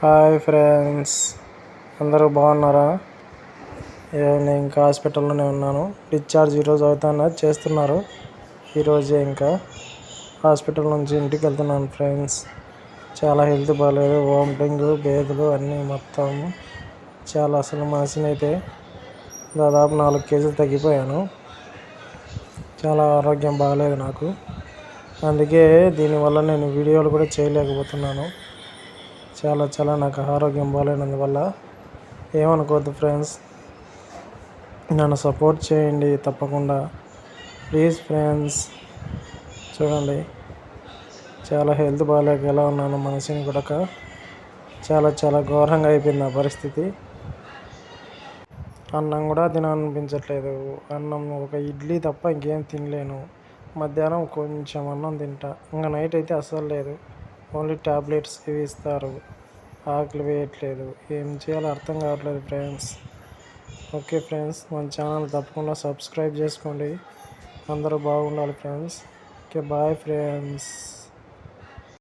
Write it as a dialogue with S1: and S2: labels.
S1: Hi friends. అందరూ బాగున్నారా? నేను ఇంకా హాస్పిటల్లోనే ఉన్నాను. డిశ్చార్జ్ ఈరోజు అవుతానా? చేస్తున్నారు. ఈరోజే ఇంకా హాస్పిటల్ నుంచి ఇంటికి వెళ్తున్నాను ఫ్రెండ్స్. చాలా హెల్త్ బాగాలేదు. వామిటింగ్ బేదులు అన్నీ మొత్తం చాలా అసలు మనిషిని దాదాపు నాలుగు కేజీలు తగ్గిపోయాను. చాలా ఆరోగ్యం బాగాలేదు నాకు. అందుకే దీనివల్ల నేను వీడియోలు కూడా చేయలేకపోతున్నాను. చాలా చాలా నాకు ఆరోగ్యం బాగాలేనందువల్ల ఏమనుకోవద్దు ఫ్రెండ్స్. నన్ను సపోర్ట్ చేయండి తప్పకుండా. Please friends. చూడండి. చాలా హెల్త్ బాగాలేక ఎలా ఉన్నాను మనసుని కూడా చాలా చాలా ఘోరంగా అయిపోయింది నా పరిస్థితి. అన్నం కూడా తినాలనిపించట్లేదు. అన్నం ఒక ఇడ్లీ తప్ప ఇంకేం తినలేను. మధ్యాహ్నం కొంచెం అన్నం తింటా. ఇంకా నైట్ అయితే అస్సలు లేదు. ఓన్లీ టాబ్లెట్స్ ఇవి ఇస్తారు. ఆకలి వేయట్లేదు. ఏం చేయాలో అర్థం కావట్లేదు ఫ్రెండ్స్. ఓకే ఫ్రెండ్స్ మన ఛానల్ తప్పకుండా సబ్స్క్రైబ్ చేసుకోండి. అందరూ బాగుండాలి ఫ్రెండ్స్. Okay bye friends.